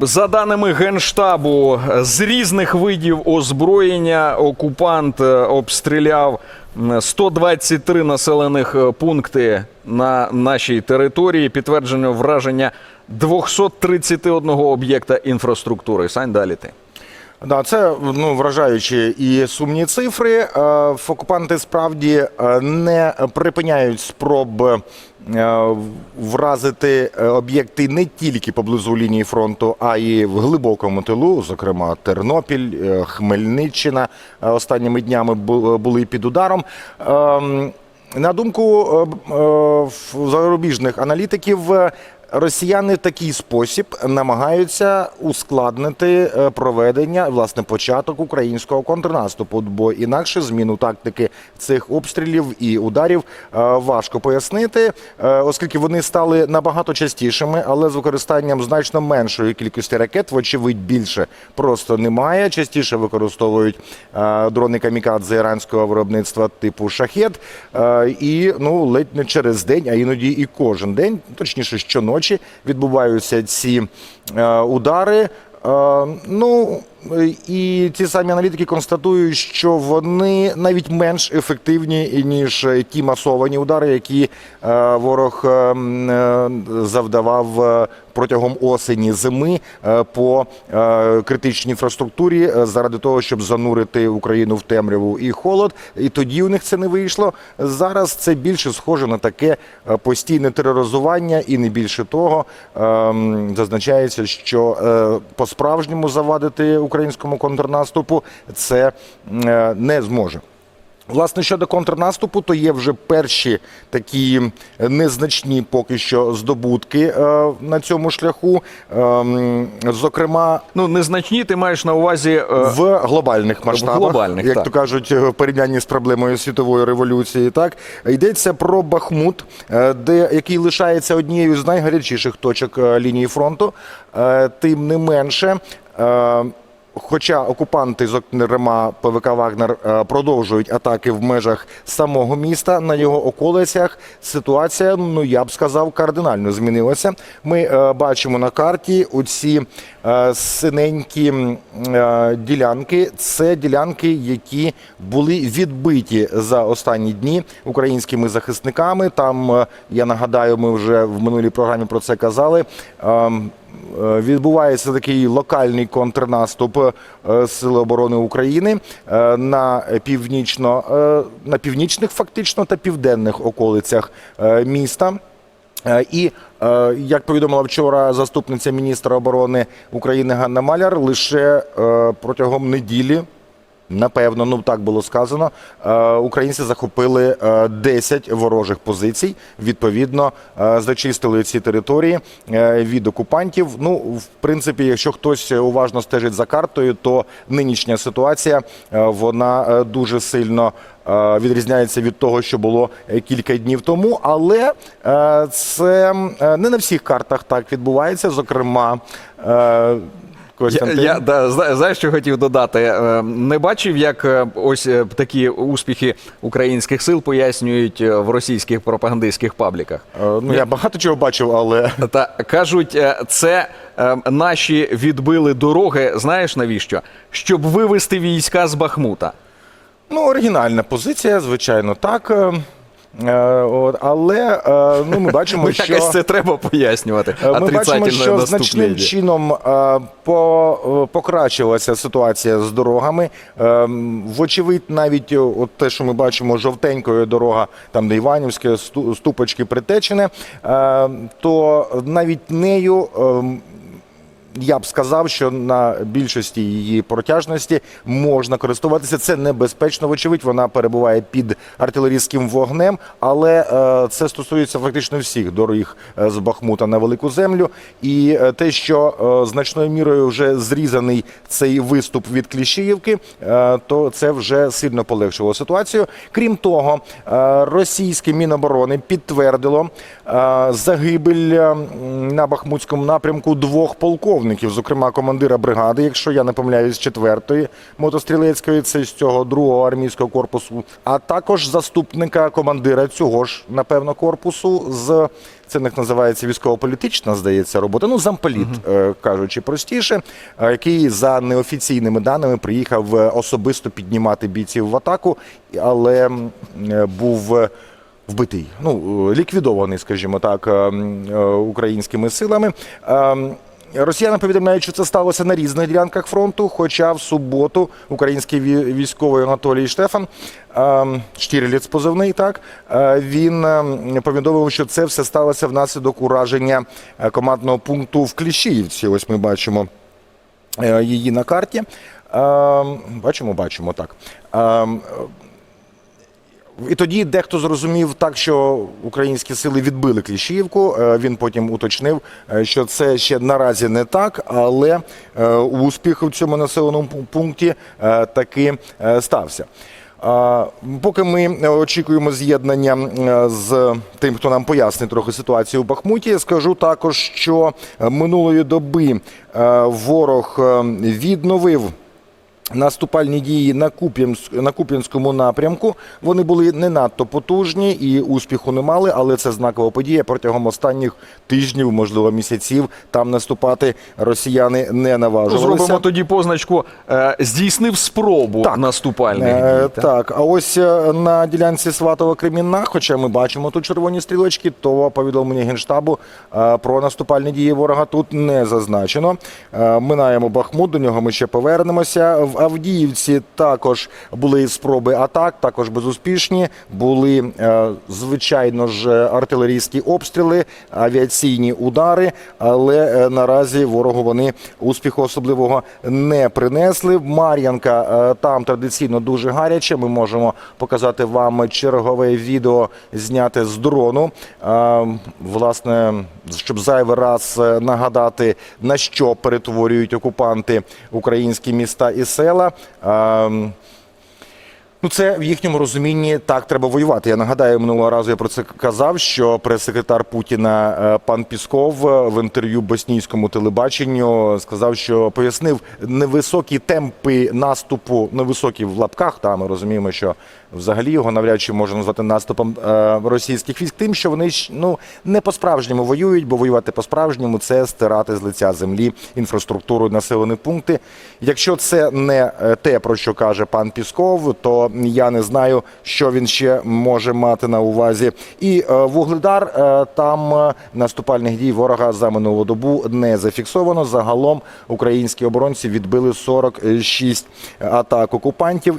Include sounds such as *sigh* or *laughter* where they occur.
За даними Генштабу, з різних видів озброєння окупант е, обстріляв м, 123 населених е, пункти на нашій території. Підтверджено враження 231 об'єкта інфраструктури. Сань далі ти. Да, це ну вражаючі і сумні цифри. Е, Окупанти справді не припиняють спроб вразити е, об'єкти не тільки поблизу лінії фронту, а й в глибокому тилу, зокрема Тернопіль, е, Хмельниччина е, останніми днями були під ударом. Ем, На думку е, е, зарубіжних аналітиків, е, росіяни в такий спосіб намагаються ускладнити е, проведення власне початок українського контрнаступу, бо інакше зміну тактики цих обстрілів і ударів е, важко пояснити, е, оскільки вони стали набагато частішими, але з використанням значно меншої кількості ракет, вочевидь, більше просто немає. Частіше використовують дрони камікадзе іранського виробництва типу шахет. І ну ледь не через день, а іноді і кожен день, точніше щоночі, відбуваються ці е, удари. Е, Ну і ті самі аналітики констатують, що вони навіть менш ефективні ніж ті масовані удари, які е, ворог е, м, е, завдавав е, протягом осені зими е, по е, критичній інфраструктурі е, заради того, щоб занурити Україну в темряву і холод. І тоді у них це не вийшло. Зараз це більше схоже на таке е, постійне тероризування, і не більше того ем, зазначається, що е, по-справжньому завадити українському контрнаступу це е, не зможе. Власне, щодо контрнаступу, то є вже перші такі незначні поки що здобутки е, на цьому шляху. Ем, Зокрема, Ну, незначні ти маєш на увазі. е, в глобальних масштабах, глобальних, як так. то кажуть, в порівнянні з проблемою світової революції. Так йдеться про Бахмут, е, де який лишається однією з найгарячіших точок е, лінії фронту. Е, Тим не менше. е, Хоча окупанти, зокрема ПВК Вагнер, е, продовжують атаки в межах самого міста на його околицях, ситуація, ну я б сказав, кардинально змінилася. Ми е, бачимо на карті оці е, синенькі ділянки. Це ділянки, які були відбиті за останні дні українськими захисниками. Там я нагадаю, ми вже в минулій програмі про це казали. Е, Відбувається такий локальний контрнаступ е, Сили оборони України е, на північно на північних, фактично та південних околицях міста. І як повідомила вчора заступниця міністра оборони України Ганна Маляр, лише протягом неділі. Напевно, ну так було сказано. е, Українці захопили е, 10 ворожих позицій. Відповідно, е, зачистили ці території е, від окупантів. Ну, в принципі, якщо хтось уважно стежить за картою, то нинішня ситуація е, вона е, дуже сильно е, відрізняється від того, що було е, кілька днів тому. Але е, це е, не на всіх картах так відбувається. Зокрема, е, Я, Костянтин. я да, зна- знаєш, що хотів додати. Е, Не бачив, як е, ось е, такі успіхи українських сил пояснюють е, в російських пропагандистських пабліках. Е, Ну, я багато чого бачив, але *laughs* Та кажуть, е, це е, наші відбили дороги. Знаєш навіщо? Щоб вивести війська з Бахмута. ну, оригінальна позиція, звичайно, так. Е, От, але е, ну, ми бачимо, Ну, що якось це треба пояснювати. Е, Ми бачимо, що значним чином е, по, е, покращилася ситуація з дорогами. Е, Вочевидь, навіть е, от те, що ми бачимо, жовтенькою дорога, там де Іванівське, Сту- Ступочки, Притечене, е, то навіть нею. Я б сказав, що на більшості її протяжності можна користуватися. Це небезпечно. Вочевидь, вона перебуває під артилерійським вогнем, але е, це стосується фактично всіх доріг е, з Бахмута на велику землю. І е, те, що значною мірою вже зрізаний цей виступ від Кліщіївки, то це вже сильно полегшило ситуацію. Крім того, російське міноборони підтвердило загибель на Бахмутському напрямку двох полковників полковників, зокрема командира бригади, якщо я не помиляюсь, четвертої мотострілецької, це з цього другого армійського корпусу, а також заступника командира цього ж, напевно, корпусу з це них називається військово-політична, здається, робота. Ну, замполіт, е, кажучи простіше, е, який за неофіційними даними приїхав е, особисто піднімати бійців в атаку, але був. Вбитий, ну ліквідований, скажімо так, українськими силами. Росіяни повідомляють, що це сталося на різних ділянках фронту. Хоча в суботу український військовий Анатолій Штефан Штірліц позивний, так е, він е, повідомив, що це все сталося внаслідок ураження е, командного пункту в Кліщіївці. Ось ми бачимо е, її на карті. Е, Бачимо, бачимо так. Е, і тоді дехто зрозумів так, що українські сили відбили Кліщіївку. Е, Він потім уточнив, е, що це ще наразі не так, але е, успіх у цьому населеному пункті е, таки е, стався. Поки ми очікуємо з'єднання е, з тим, хто нам пояснить трохи ситуацію в Бахмуті, скажу також, що е, минулої доби е, ворог е, відновив Наступальні дії на, Куп'янськ, на Куп'янському напрямку вони були не надто потужні і успіху не мали, але це знакова подія. Протягом останніх тижнів, можливо, місяців там наступати росіяни не Ну, наважувалися. Зробимо тоді позначку. е, Здійснив спробу Так. наступальних Е, дій. так? так, а ось е, на ділянці Сватова Кремінна, хоча ми бачимо тут червоні стрілочки, то повідомлення Генштабу про наступальні дії ворога тут не зазначено. Минаємо Бахмут, до нього ми ще повернемося. В Авдіївці також були спроби атак, також безуспішні. Були, е, звичайно ж, артилерійські обстріли, авіаційні удари, але е, наразі ворогу вони успіху особливого не принесли. Мар'янка е, там традиційно дуже гаряче. Ми можемо показати вам чергове відео зняте з дрону. Власне, щоб зайвий раз нагадати, на що перетворюють окупанти українські міста і села. Е, Ну, це в їхньому розумінні так треба воювати. Я нагадаю, минулого разу я про це казав, що прес-секретар Путіна е, пан Пісков е, в інтерв'ю боснійському телебаченню сказав, що пояснив невисокі темпи наступу, невисокі в лапках. Та ми розуміємо, що взагалі його навряд чи можна назвати наступом е, російських військ, тим, що вони ну не по-справжньому воюють, бо воювати по-справжньому це стирати з лиця землі інфраструктуру, населені пункти. Якщо це не те, про що каже пан Пісков, то я не знаю, що він ще може мати на увазі. І е, вугледар е, там е, наступальних дій ворога за минулу добу не зафіксовано. Загалом українські оборонці відбили 46 атак окупантів.